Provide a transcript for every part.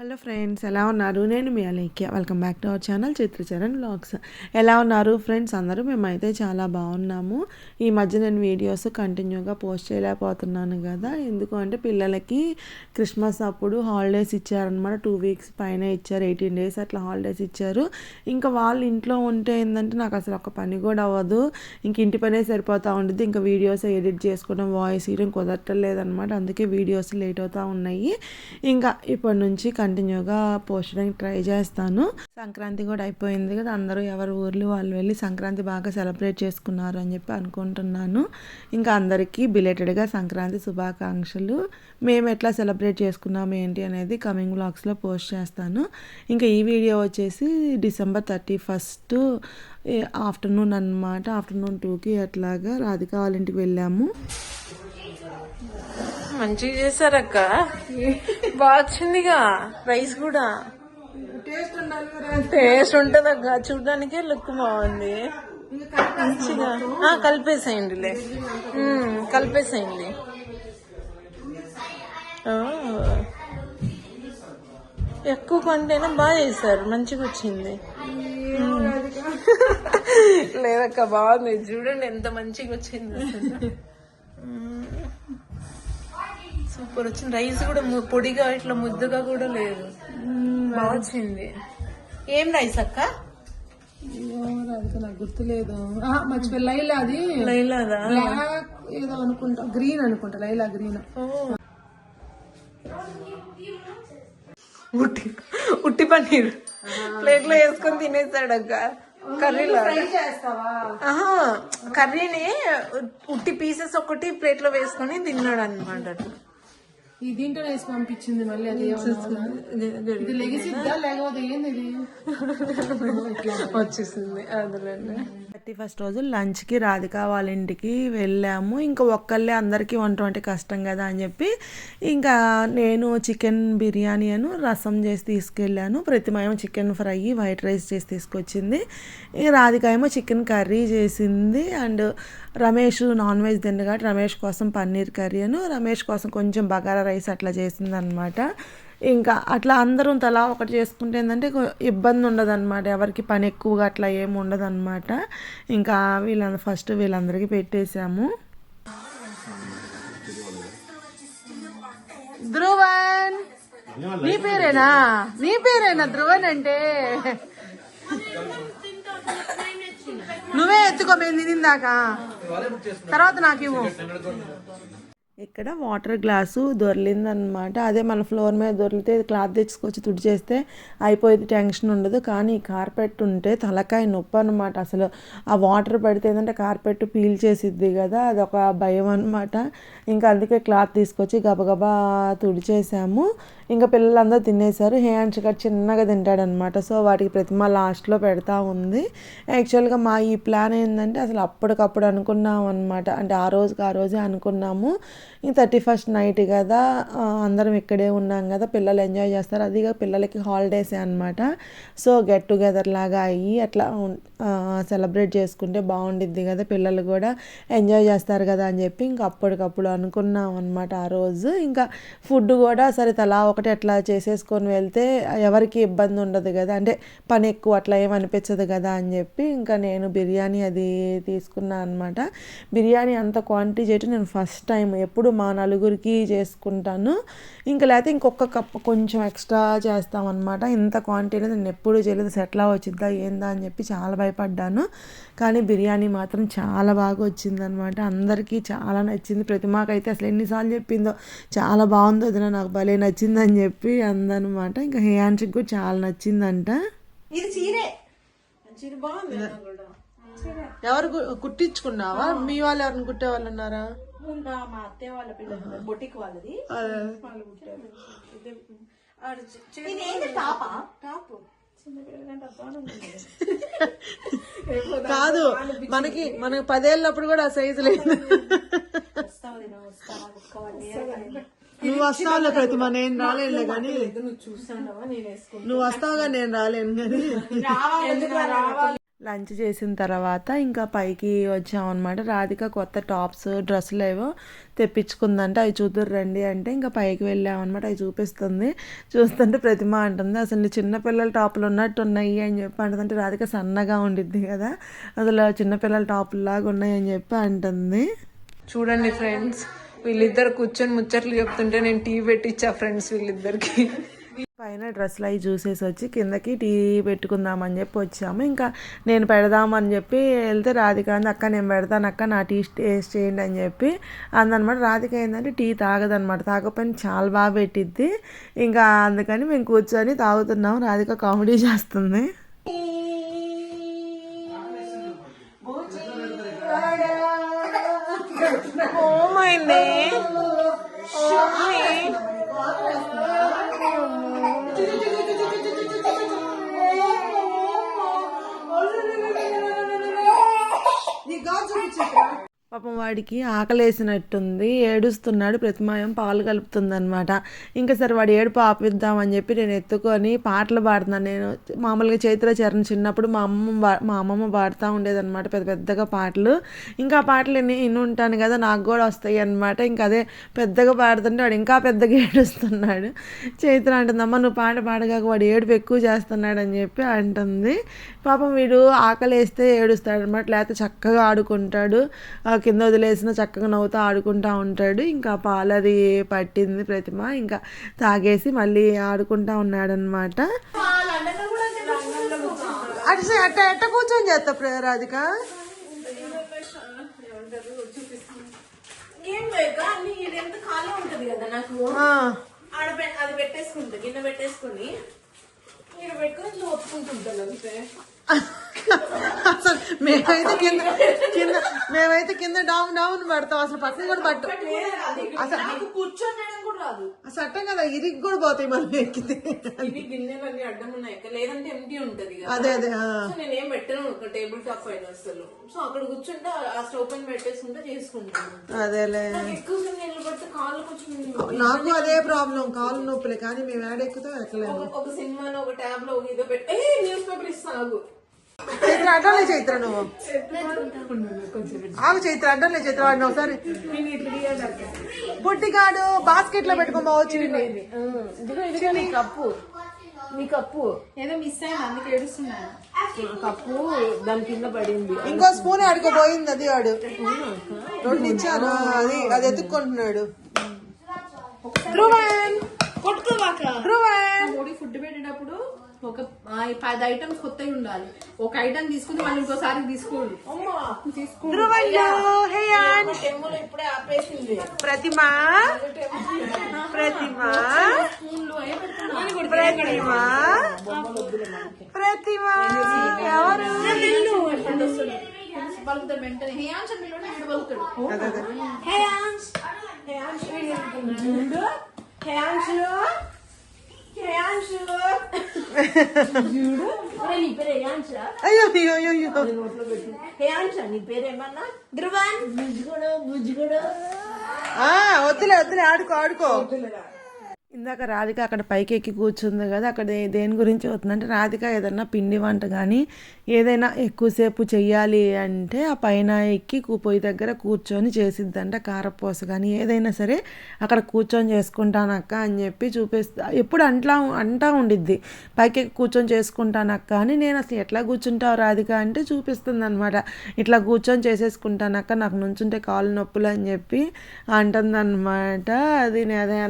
Hello friends ఎలా ఉన్నారు? నేను మీ Alekhya. Welcome back to our channel Chitracharan blogs ఎలా ఉన్నారు ఫ్రెండ్స్ అందరూ మేమైతే చాలా బాగున్నాము. ఈ మధ్య నేను వీడియోస్ కంటిన్యూగా పోస్ట్ చేయలేకపోతున్నాను కదా. ఎందుకు అంటే పిల్లలకి క్రిస్మస్ అప్పుడు హాలిడేస్ ఇచ్చారనమాట టూ వీక్స్ పైన ఇచ్చారు ఎయిటీన్ డేస్ అట్లా హాలిడేస్ ఇచ్చారు. ఇంకా వాళ్ళు ఇంట్లో ఉంటే ఏంటంటే నాకు అసలు ఒక పని కూడా అవ్వదు. ఇంక ఇంటి పనే సరిపోతూ ఉంటుంది ఇంకా వీడియోస్ ఎడిట్ చేసుకోవడం వాయిస్ ఇయడం లేదనమాట అందుకే వీడియోస్ లేట్ అవుతూ ఉన్నాయి. ఇంకా ఇప్పటి నుంచి కంటిన్యూగా పోస్ట్ ట్రై చేస్తాను. సంక్రాంతి కూడా అయిపోయింది కదా అందరూ ఎవరి ఊర్లు వాళ్ళు వెళ్ళి సంక్రాంతి బాగా సెలబ్రేట్ చేసుకున్నారు అని చెప్పి అనుకుంటున్నాను. ఇంకా అందరికీ బిలేటెడ్గా సంక్రాంతి శుభాకాంక్షలు. మేము ఎట్లా సెలబ్రేట్ చేసుకున్నాము ఏంటి అనేది కమింగ్ బ్లాగ్స్లో పోస్ట్ చేస్తాను. ఇంకా ఈ వీడియో వచ్చేసి డిసెంబర్ థర్టీ ఫస్ట్ ఆఫ్టర్నూన్ అనమాట ఆఫ్టర్నూన్ టూకి అట్లాగా రాధిక వాళ్ళ ఇంటికి వెళ్ళాము. మంచిగా చేశారక్క. బాగా వచ్చిందిగా రైస్ కూడా. టేస్ట్ ఉంటది అక్క చూడడానికే లుక్ బాగుంది. మంచిగా. కలిపేసేయండిలే. కలిపేసేయండి. ఎక్కువ కొంటేనే బాగా చేశారు. మంచిగా వచ్చింది. లేదక్క బాగుంది. చూడండి ఎంత మంచిగా వచ్చింది. సూపర్ వచ్చింది. రైస్ కూడా పొడిగా ఇట్లా ముద్దగా కూడా లేదు. బాగా వచ్చింది. ఏం రైస్ అక్క? నాకు గుర్తులేదు. మర్చిపోయి లైలా అది. లైలాదా? బ్లాక్ ఏదో అనుకుంటా గ్రీన్ అనుకుంటా లైలా గ్రీన్. ఉట్టి ఉట్టి పన్నీర్. ప్లేట్లో వేసుకొని తినేసాడు అక్క. కర్రీలో? ఆహా, కర్రీని ఉట్టి పీసెస్ ఒకటి ప్లేట్లో వేసుకొని తిన్నాడు అనమాట ఈ దీంట్లో వేసి పంపించింది మళ్ళీ అది ఇది లెగిసిద్దా లేకపోతే ఏంది ఇది? వచ్చేసింది. అదేలేండి థర్టీ ఫస్ట్ రోజు లంచ్కి రాధిక వాళ్ళ ఇంటికి వెళ్ళాము. ఇంకా ఒక్కళ్ళే అందరికీ వంట అంటే కష్టం కదా అని చెప్పి ఇంకా నేను చికెన్ బిర్యానీ అను రసం చేసి తీసుకెళ్ళాను. ప్రతిమయం చికెన్ ఫ్రై వైట్ రైస్ చేసి తీసుకొచ్చింది. ఇంకా రాధిక ఏమో చికెన్ కర్రీ చేసింది అండ్ రమేష్ నాన్ వెజ్ తిండు కాబట్టి రమేష్ కోసం పన్నీర్ కర్రీ అను. రమేష్ కోసం కొంచెం బగారా రైస్ అట్లా చేసింది అనమాట ఇంకా అట్లా అందరం తలా ఒకటి చేసుకుంటే ఏంటంటే ఇబ్బంది ఉండదు అనమాట ఎవరికి పని ఎక్కువగా అట్లా ఏమి ఉండదు అనమాట ఇంకా వీళ్ళ ఫస్ట్ వీళ్ళందరికీ పెట్టేశాము. ధ్రువన్! నీ పేరేనా? నీ పేరేనా ధ్రువన్ అంటే? నువ్వే ఎత్తుకో మేము తినిందాక. తర్వాత నాకు ఇవ్వు. ఇక్కడ వాటర్ గ్లాసు దొరిలిందనమాట. అదే మన ఫ్లోర్ మీద దొరికితే క్లాత్ తెచ్చుకొచ్చి తుడి చేస్తే అయిపోయేది టెన్షన్ ఉండదు. కానీ కార్పెట్ ఉంటే తలకాయ నొప్పి అనమాట అసలు ఆ వాటర్ పడితే ఏంటంటే కార్పెట్ పీల్ చేసిద్ది కదా అదొక భయం అనమాట ఇంకా అందుకే క్లాత్ తీసుకొచ్చి గబగబా తుడిచేసాము ఇంకా పిల్లలందరూ తినేశారు. హ్యాండ్స్ గారు చిన్నగా తింటాడనమాట సో వాటికి ప్రతిమ లాస్ట్లో పెడతా ఉంది. యాక్చువల్గా మా ఈ ప్లాన్ ఏంటంటే అసలు అప్పటికప్పుడు అనుకున్నాం అనమాట అంటే ఆ రోజుకి ఆ రోజే అనుకున్నాము. ఇంక థర్టీ ఫస్ట్ నైట్ కదా అందరం ఇక్కడే ఉన్నాం కదా పిల్లలు ఎంజాయ్ చేస్తారు. అదిగా పిల్లలకి హాలిడేసే అనమాట సో గెట్ టుగెదర్ లాగా అయ్యి అట్లా సెలబ్రేట్ చేసుకుంటే బాగుండిద్ది కదా పిల్లలు కూడా ఎంజాయ్ చేస్తారు కదా అని చెప్పి ఇంకా అప్పటికప్పుడు అనుకున్నాం అనమాట ఆ రోజు. ఇంకా ఫుడ్ కూడా సరే తలా ఒకటి అట్లా చేసేసుకొని వెళ్తే ఎవరికి ఇబ్బంది ఉండదు కదా. అంటే పని ఎక్కువ అట్లా ఏమనిపించదు కదా అని చెప్పి ఇంకా నేను బిర్యానీ అది తీసుకున్నాను అనమాట బిర్యానీ అంత క్వాంటిటీ చేయటం నేను ఫస్ట్ టైం ఎప్పుడు మా నలుగురికి చేసుకుంటాను. ఇంకా లేకపోతే ఇంకొక కప్ కొంచెం ఎక్స్ట్రా చేస్తామన్నమాట ఇంత క్వాంటిటీ నేను ఎప్పుడు చేయలేదు. సెట్లా వచ్చిద్దా ఏందా అని చెప్పి చాలా భయపడ్డాను. కానీ బిర్యానీ మాత్రం చాలా బాగా వచ్చిందనమాట అందరికీ చాలా నచ్చింది. ప్రతిమాకైతే అసలు ఎన్నిసార్లు చెప్పిందో చాలా బాగుంది వదిన నాకు భలే నచ్చిందని చెప్పి అందనమాట. ఇంకా హేయాన్షికి కూడా చాలా నచ్చిందంట. ఎవరు గు- కుట్టించుకున్నావా? మీ వాళ్ళు ఎవరిని కుట్టే వాళ్ళు ఉన్నారా మా అత్తయ్య వాళ్ళ పిల్లలు బొటిక్ వాళ్ళది. కాదు. మనకి మనకి పదేళ్ళప్పుడు కూడా ఆ సైజు లేదు. నువ్వు వస్తావులే ప్రతిమ నేను రాలేనులే కానీ నువ్వు చూసానవా? నేను వేసుకుంటా. నువ్వు వస్తావుగా నేను రాలేను కానీ లంచ్ చేసిన తర్వాత ఇంకా పైకి వచ్చామన్నమాట. రాధిక కొత్త టాప్స్ డ్రెస్సులు ఏవో తెప్పించుకుందంటే. అవి చూద్దరు రండి అంటే ఇంకా పైకి వెళ్ళామన్నమాట. అవి చూపిస్తుంది. చూస్తుంటే ప్రతిమ అంటుంది అసలు చిన్నపిల్లల టాపులు ఉన్నట్టు ఉన్నాయి అని చెప్పి అంటుంది రాధిక సన్నగా ఉండిద్ది కదా. అసలు చిన్నపిల్లల టాపులు లాగా ఉన్నాయి అని చెప్పి అంటుంది. చూడండి ఫ్రెండ్స్ వీళ్ళిద్దరు కూర్చొని ముచ్చట్లు చెప్తుంటే నేను టీ పెట్టించా ఫ్రెండ్స్ వీళ్ళిద్దరికి. పైన డ్రెస్లు అవి చూసేసి వచ్చి కిందకి టీ పెట్టుకుందామని చెప్పి వచ్చాము. ఇంకా నేను పెడదామని చెప్పి వెళ్తే రాధిక అంది అక్క నేను పెడతాను అక్క నా టీ టేస్ట్ చేయండి అని చెప్పి అందనమాట. రాధిక ఏంటంటే టీ తాగదనమాట. తాగకపోయినా చాలా బాగా పెట్టిద్ది. ఇంకా అందుకని మేము కూర్చొని తాగుతున్నాము. రాధిక కామెడీ చేస్తుంది. doing, man? Man. You got to be పాపం వాడికి ఆకలేసినట్టుంది ఏడుస్తున్నాడు ప్రతిమాయం పాలు కలుపుతుందనమాట ఇంకా సరే వాడు ఏడుపు ఆపిద్దామని చెప్పి నేను ఎత్తుకొని పాటలు పాడుతున్నాను నేను మామూలుగా చైత్ర చరణ్ చిన్నప్పుడు మా అమ్మమ్మ మా అమ్మమ్మ పాడుతూ ఉండేదన్నమాట పెద్ద పెద్దగా పాటలు. ఇంకా ఆ పాటలు నేను ఉంటాను కదా నాకు కూడా వస్తాయి అనమాట ఇంకా అదే పెద్దగా పాడుతుంటే వాడు ఇంకా పెద్దగా ఏడుస్తున్నాడు. చైత్ర అంటుంది అమ్మ నువ్వు పాట పాడగాక వాడు ఏడుపు ఎక్కువ చేస్తున్నాడు అని చెప్పి అంటుంది. పాపం వీడు ఆకలేస్తే ఏడుస్తాడు అనమాట లేకపోతే చక్కగా ఆడుకుంటాడు. కింద వదిలేసిన చక్కగా నవ్వుతూ ఆడుకుంటా ఉంటాడు. ఇంకా పాలు అది పట్టింది ప్రతిమ. ఇంకా తాగేసి మళ్ళీ ఆడుకుంటా ఉన్నాడనమాట అటు అట్ట ఎట్ట కూర్చొని చేస్తా రాధిక అది పెట్టేసుకుంటా గిన్నె పెట్టేసుకుని. పెట్టుకుని అసలు మేమైతే కింద కింద మేమైతే కింద డౌన్ డౌన్ పడతాం. అసలు పక్కన కూడా పట్టు. అసలు అసలు అట్టం కదా ఇరిగి కూడా పోతాయి మనం ఎక్కితే. గిన్నెలన్నీ అడ్డం ఉన్నాయి. లేదంటే ఎంటీ ఉంటది అదే అదే నేనేం పెట్టను టేబుల్ టాప్ పైన అసలు. సో అక్కడ కూర్చుంటే ఆ- స్టవ్ పైన పెట్టేసుకుంటే చేసుకుంటాను. అదేలే. నాకు ఎక్కువ సేపు నిలబడితే కాళ్ళు కొంచెం నాకు అదే ప్రాబ్లం కాలు నొప్పులే కానీ మేము ఏడ ఎక్కుతాం ఎక్కలేము. ఒక- సినిమాలో ఒక ట్యాబ్లో ఒక ఇదో పెట్టి. న్యూస్ పేపర్ ఇస్తాను చైత్ర అడ్డంలే చైత్ర నువ్వు. ఆగు చైత్ర అడ్డంలే చైత్ర వాడిని ఒకసారి. బుట్టిగాడు బాస్కెట్లో నీ కప్పు. నీ కప్పు. ఏదో మిస్ అయింది అందుకే ఏడుస్తున్నాను. కప్పు దాని కింద పడింది. ఇంకో స్పూన్ ఆడుకోపోయింది అది వాడు. రెండు ఇచ్చాను అది అది ఎత్తుక్కుంటున్నాడు. ధ్రువన్ కొట్టుకోవాక ధ్రువన్ మూడి ఫుడ్ పెట్టేటప్పుడు ఒక ఆ, ఈ పది ఐటమ్స్ కొత్తవి ఉండాలి. ఒక ఐటమ్ తీసుకుని మళ్ళీ ఇంకోసారి తీసుకోండి. ఇప్పుడే ఆపేసింది. ప్రతిమ? ప్రతిమ? ప్రతిమ? ప్రతిమ? ఎవరు? పలుకుతాడు వెంటనే? హేయాంశ పిల్లలు వీడు పలుకుతాడు అదే అదే. హేయాంశ్ హేయాంశ్ చూడు హేయాంశ్ హేయాంశ్ చూడు ఒరే, నీ పేరు హేయాంశ అయ్యో అయ్యో అయ్యో అయ్యో. నీ ధ్రువన్? వద్దులే వద్దులే ఆడుకో ఆడుకో. ఇందాక రాధిక అక్కడ పైకి ఎక్కి కూర్చుంది కదా అక్కడ దే- దేని గురించి అవుతుందంటే రాధిక ఏదన్నా పిండి వంట కానీ ఏదైనా ఎక్కువసేపు చెయ్యాలి అంటే ఆ పైన ఎక్కి పొయ్యి దగ్గర కూర్చొని చేసిద్దంట కారపూస కానీ ఏదైనా సరే అక్కడ కూర్చొని చేసుకుంటానక్క అని చెప్పి చూపిస్తా ఎప్పుడు అంట్లా అంటా ఉండిద్ది. పైకి ఎక్కి కూర్చొని చేసుకుంటానక్క అని నేను అసలు ఎట్లా కూర్చుంటావు రాధిక అంటే చూపిస్తుంది అనమాట ఇట్లా కూర్చొని చేసేసుకుంటానక్క నాకు నుంచుంటే కాళ్ళు నొప్పులు అని చెప్పి అంటుందన్నమాట. అది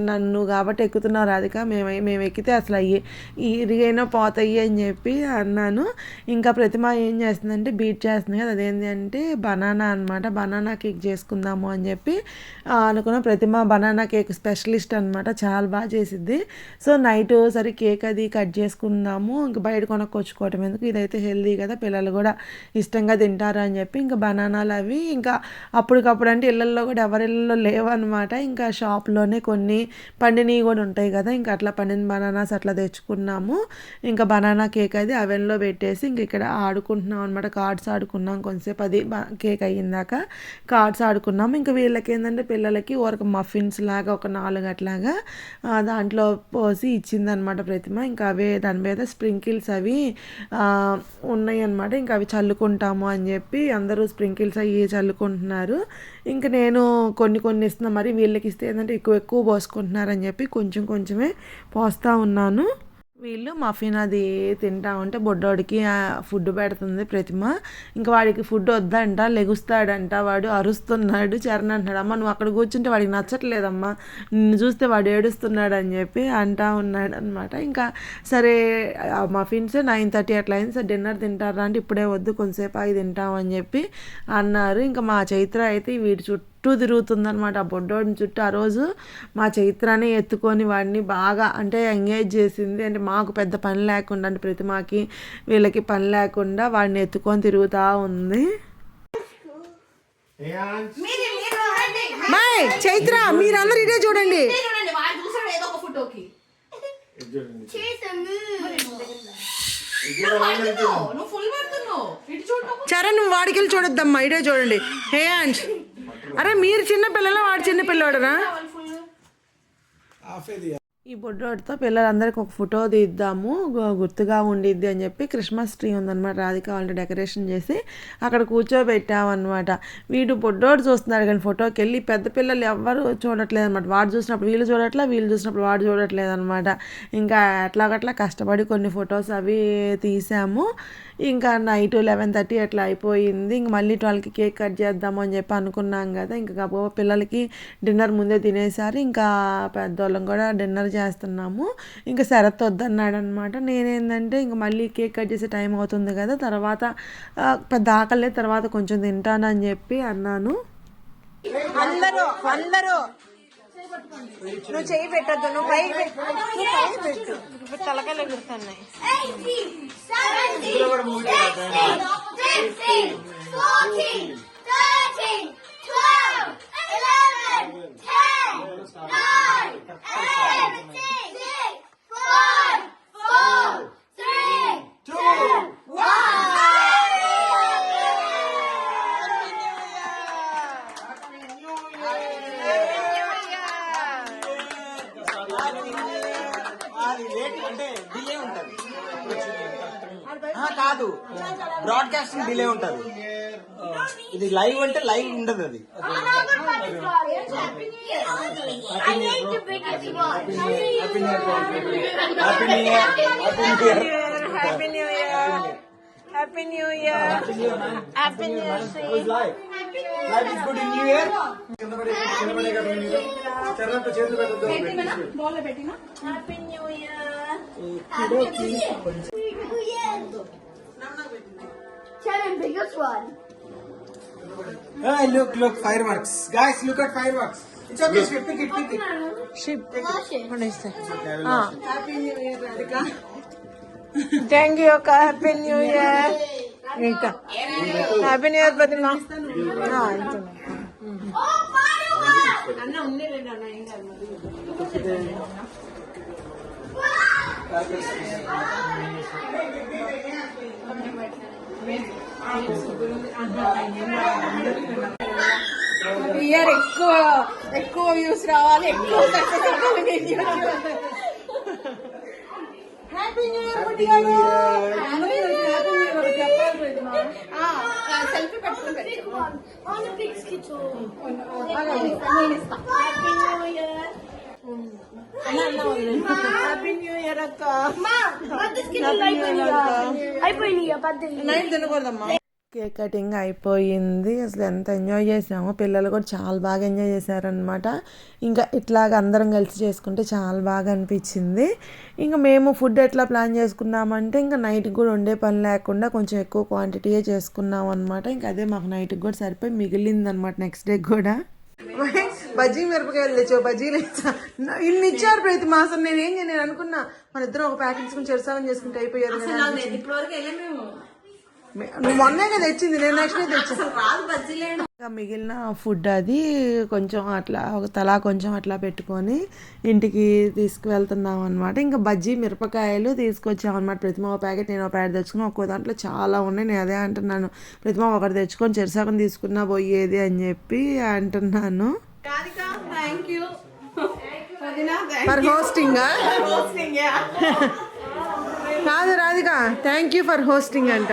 నన్ను కాబట్టి ఎక్కుతున్నావు రాధిక మేము మేము ఎక్కితే అసలు అయ్యి ఇరిగైనా పోతాయి అని చెప్పి అన్నాను. ఇంకా ప్రతిమ ఏం చేస్తుందంటే బీట్ చేస్తుంది కదా అదేంటి అంటే బనానా అనమాట బనానా కేక్ చేసుకుందాము అని చెప్పి అనుకున్న ప్రతిమ బనానా కేక్ స్పెషలిస్ట్ అనమాట చాలా బాగా చేసిద్ది. సో నైట్ సరే కేక్ అది కట్ చేసుకుందాము. ఇంకా బయట కొనుక్కొచ్చుకోవటం ఎందుకు? ఇదైతే హెల్దీ కదా పిల్లలు కూడా ఇష్టంగా తింటారు అని చెప్పి ఇంకా బనానాలు అవి ఇంకా అప్పటికప్పుడు అంటే ఇళ్ళల్లో కూడా ఎవరిళ్ళలో ఇళ్ళల్లో లేవన్నమాట. ఇంకా షాప్లోనే కొన్ని పండినవి కూడా కూడా ఉంటాయి కదా ఇంకా అట్లా పన్నెండు బనానాస్ అట్లా తెచ్చుకున్నాము. ఇంకా బనానా కేక్ అది అవెన్లో పెట్టేసి ఇంక ఇక్కడ ఆడుకుంటున్నాం అనమాట కార్డ్స్ ఆడుకున్నాం కొంతసేపు అది కేక్ అయ్యిందాక కార్డ్స్ ఆడుకున్నాము ఇంకా వీళ్ళకి ఏంటంటే పిల్లలకి ఒక మఫిన్స్ లాగా ఒక నాలుగు అట్లాగా దాంట్లో పోసి ఇచ్చిందనమాట ప్రతిమ. ఇంకా అవే దాని మీద స్ప్రింకిల్స్ అవి ఉన్నాయి అనమాట ఇంకా అవి చల్లుకుంటాము అని చెప్పి అందరూ స్ప్రింకిల్స్ అవి చల్లుకుంటున్నారు. ఇంకా నేను కొన్ని కొన్ని ఇస్తున్నా. మరి వీళ్ళకి ఇస్తే ఏంటంటే ఎక్కువ ఎక్కువ పోసుకుంటున్నారని చెప్పి కొంచెం కొంచెం కొంచెమే పోస్తూ ఉన్నాను. వీళ్ళు మఫిన్ అది తింటా ఉంటే బొడ్డోడికి ఫుడ్ పెడుతుంది ప్రతిమ. ఇంకా వాడికి ఫుడ్ వద్దంట లెగుస్తాడంట వాడు అరుస్తున్నాడు చరణ్ అంటున్నాడు అమ్మ నువ్వు అక్కడ కూర్చుంటే వాడికి నచ్చట్లేదమ్మా నిన్ను చూస్తే వాడు ఏడుస్తున్నాడు అని చెప్పి అంటా ఉన్నాడు అనమాట ఇంకా సరే మఫిన్స్ నైన్ థర్టీ అట్లా అయింది సార్ డిన్నర్ తింటారా అంటే ఇప్పుడే వద్దు కొంతసేపు అవి అని చెప్పి అన్నారు. ఇంకా మా చైత్ర అయితే వీడి చుట్టూ చుట్టూ తిరుగుతుందనమాట ఆ బొడ్డోడిని చుట్టూ ఆ రోజు మా చైత్రాన్ని ఎత్తుకొని వాడిని బాగా అంటే ఎంగేజ్ చేసింది. అంటే మాకు పెద్ద పని లేకుండా అంటే ప్రతిమాకి వీళ్ళకి పని లేకుండా వాడిని ఎత్తుకొని తిరుగుతూ ఉంది. బాయ్ చైత్ర మీరందరూ ఇదే చూడండి. చూడండి వాడు చూసాడు ఏదో ఒక ఫోటోకి. నువ్వు ఫుల్ పడుతున్నావు. ఇటు చూడు సరే నువ్వు వాడికి వెళ్ళి చూడొద్దమ్మా. ఇదే చూడండి. హే అండ్ అరే మీరు చిన్న పిల్లలా వాడు చిన్న పిల్లోడరా? ఈ బొడ్డోడితో పిల్లలందరికీ ఒక ఫోటో తీద్దాము గుర్తుగా ఉండిద్ది అని చెప్పి క్రిస్మస్ ట్రీ ఉందన్నమాట. రాధిక వాళ్ళని డెకరేషన్ చేసి అక్కడ కూర్చోబెట్టామన్నమాట. వీడు బొడ్డోడు చూస్తున్నాడు కానీ ఫోటోకి వెళ్ళి పెద్ద పిల్లలు ఎవ్వరు చూడట్లేదు అనమాట వాడు చూసినప్పుడు వీళ్ళు చూడట్లే వీళ్ళు చూసినప్పుడు వాడు చూడట్లేదు అనమాట ఇంకా ఎట్లాగట్లా కష్టపడి కొన్ని ఫొటోస్ అవి తీసాము. ఇంకా నైట్ లెవెన్ థర్టీ అట్లా అయిపోయింది. ఇంక మళ్ళీ ట్వెల్వ్కి కేక్ కట్ చేద్దాము అని చెప్పి అనుకున్నాం కదా. ఇంకా గబగబా పిల్లలకి డిన్నర్ ముందే తినేసారు. ఇంకా పెద్దోళ్ళం కూడా డిన్నర్ చేస్తున్నాము. ఇంకా శరత్ వద్దన్నాడు అనమాట నేనేందంటే ఇంక మళ్ళీ కేక్ కట్ చేసే టైం అవుతుంది కదా. తర్వాత పెద్ద ఆకలే తర్వాత కొంచెం తింటానని చెప్పి అన్నాను. అందరూ అందరూ. నువ్వు చేయి పెట్టద్దు నువ్వు పైకి పెట్టు నువ్వు పైకి పెట్టు ఇప్పుడు తలకాయలు ఎగురుతున్నాయి అది బ్రాడ్కాస్టింగ్ డిలే ఉంటది. ఇది లైవ్ అంటే లైవ్ ఉండదు అది. Happy new year happy new year happy new year happy new year happy new year live live is good in new year happy new year biggest one. Hey, look, look, fireworks. Guys, look at fireworks. It's okay, Shri, pick it, pick it. షిప్ thank you అక్క happy new year ఇంకా happy new year Pratima ఆ, ఇంతే. Year ఎక్కువ ఎక్కువ views రావాలి ఎక్కువ success అవ్వాలి వీడియో హ్యాపీ న్యూ ఇయర్ పుట్టిగాడు సెల్ఫీ పెట్టుకుని పెట్టు. On the big skittle. నేను ఇస్తా. Happy New Year. Happy new year అక్క Mom, what this skittle like when you Your bed. Night తినకూడదమ్మా. Cake cutting అయిపోయింది. అసలు ఎంత ఎంజాయ్ చేసామో పిల్లలు కూడా చాలా బాగా ఎంజాయ్ చేశారనమాట ఇంకా ఇట్లాగ అందరం కలిసి చేసుకుంటే చాలా బాగా అనిపించింది. ఇంకా మేము ఫుడ్ ఎట్లా ప్లాన్ చేసుకున్నామంటే ఇంకా నైట్కి కూడా వండే పని లేకుండా కొంచెం ఎక్కువ క్వాంటిటీయే చేసుకున్నాం అనమాట ఇంకా అదే మాకు నైట్కి కూడా సరిపోయి మిగిలింది అనమాట నెక్స్ట్ డే కూడా. బజ్జీ మిరపకాయలు తెచ్చావు బజ్జీలు ఇన్ని ఇచ్చారు ప్రతి మాసం నేను ఏం చేయను? నేను అనుకున్నా మన ఇద్దరం ఒక ప్యాకెట్ తీసుకుని చెరసాలని చేసుకుంటే అయిపోయారు నువ్వు తెచ్చింది నేను నెక్స్ట్ తెచ్చాను ఇంకా మిగిలిన ఫుడ్ అది కొంచెం అట్లా ఒక తలా కొంచెం అట్లా పెట్టుకొని ఇంటికి తీసుకువెళ్తున్నాం అనమాట ఇంకా బజ్జీ మిరపకాయలు తీసుకొచ్చాం అనమాట ప్రతిమ ఒక ప్యాకెట్ నేను ఒక ప్యాకెట్ తెచ్చుకుని ఒక్కో దాంట్లో చాలా ఉన్నాయి. నేను అదే అంటున్నాను. ప్రతిమ ఒకటి తెచ్చుకొని చెరుసగం తీసుకున్నా పోయేది అని చెప్పి అంటున్నాను. ఫర్ హోస్టింగ్ కాదు Radhika thank you for hosting అంట.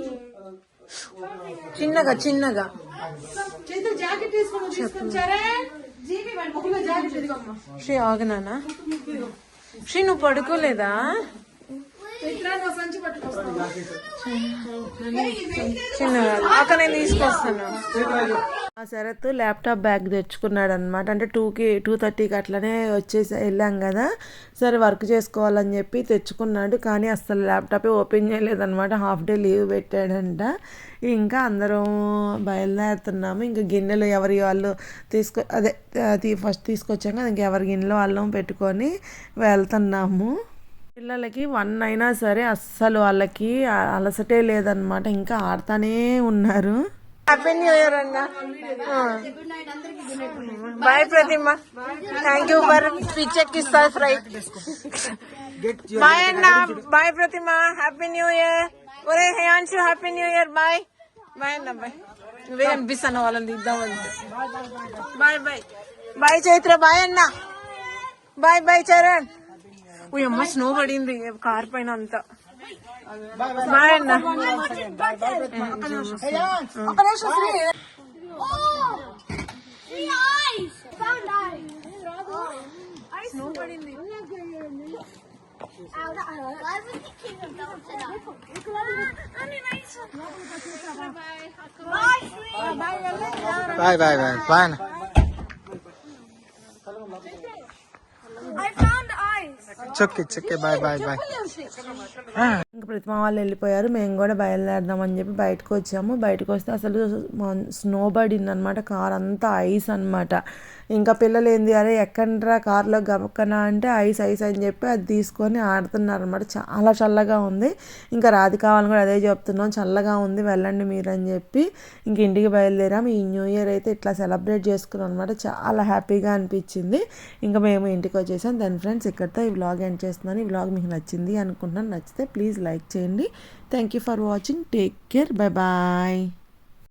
చిన్నగా చిన్నగా. శ్రీ ఆగనానా? శ్రీ నువ్వు పడుకోలేదా? చిన్నగా అక్కడ నేను తీసుకొస్తాను. ఆ శరత్ ల్యాప్టాప్ బ్యాగ్ తెచ్చుకున్నాడు అనమాట అంటే టూకి టూ థర్టీకి అట్లనే వచ్చేసి వెళ్ళాం కదా. సరే వర్క్ చేసుకోవాలని చెప్పి తెచ్చుకున్నాడు. కానీ అసలు ల్యాప్టాప్ ఓపెన్ చేయలేదన్నమాట. హాఫ్ డే లీవ్ పెట్టాడంట. ఇంకా అందరం బయలుదేరుతున్నాము. ఇంకా గిన్నెలు ఎవరి వాళ్ళు తీసుకొ అదే ఫస్ట్ తీసుకొచ్చాక ఇంకా ఎవరి గిన్నెలు వాళ్ళం పెట్టుకొని వెళ్తున్నాము. పిల్లలకి వన్ అయినా సరే అస్సలు వాళ్ళకి అలసటే లేదనమాట ఇంకా ఆడతానే ఉన్నారు. హ్యాపీ న్యూ ఇయర్ అన్న. Bye Pratima. Thank you for speech ఎక్కిస్తా ఫ్రై బాయ్ అన్న. Bye Pratima. Happy new year ఒరే Heyanshu happy new year bye bye అన్న బాయ్ నువ్వే కనిపిస్తాను వాళ్ళని తీద్దామంటే bye bye bye Chaitra bye అన్న. బాయ్ బాయ్ చరణ్ అమ్మ స్నో పడింది కార్ పైన అంతా బాయ్ అన్న Oh! Three eyes! Found eyes! Eyes? No one in the Ow, that hurt. Why was the king of Dalton? I mean, nice. Bye. Bye, sweet. Bye, bye bye bye bye I found eyes. చొక్కి చొక్కి bye bye bye ఇంకా ప్రతిమ వాళ్ళు వెళ్ళిపోయారు. మేము కూడా బయలుదేరదాం అని చెప్పి బయటకు వచ్చాము. బయటకు వస్తే అసలు స్నో పడింది అనమాట కార్ అంతా ఐస్ అన్నమాట. ఇంకా పిల్లలు ఏంది అరే ఎక్కండ్రా కార్లో గబక్కన? అంటే ఐస్ ఐస్ అని చెప్పి అది తీసుకొని ఆడుతున్నారు అనమాట చాలా చల్లగా ఉంది. ఇంకా రాధి కావాలని కూడా అదే చెప్తున్నాం. చల్లగా ఉంది వెళ్ళండి మీరు అని చెప్పి ఇంక ఇంటికి బయలుదేరాం. ఈ న్యూ ఇయర్ అయితే ఇట్లా సెలబ్రేట్ చేసుకున్నాం అనమాట చాలా హ్యాపీగా అనిపించింది. ఇంకా మేము ఇంటికి వచ్చేసాం. దాని ఫ్రెండ్స్ ఇక్కడితో ఈ వ్లాగ్ ఎండ్ చేస్తున్నాను. ఈ వ్లాగ్ మీకు నచ్చింది అనుకుంటున్నాను. నచ్చితే ప్లీజ్ లైక్ చేయండి. Thank you for watching take care bye bye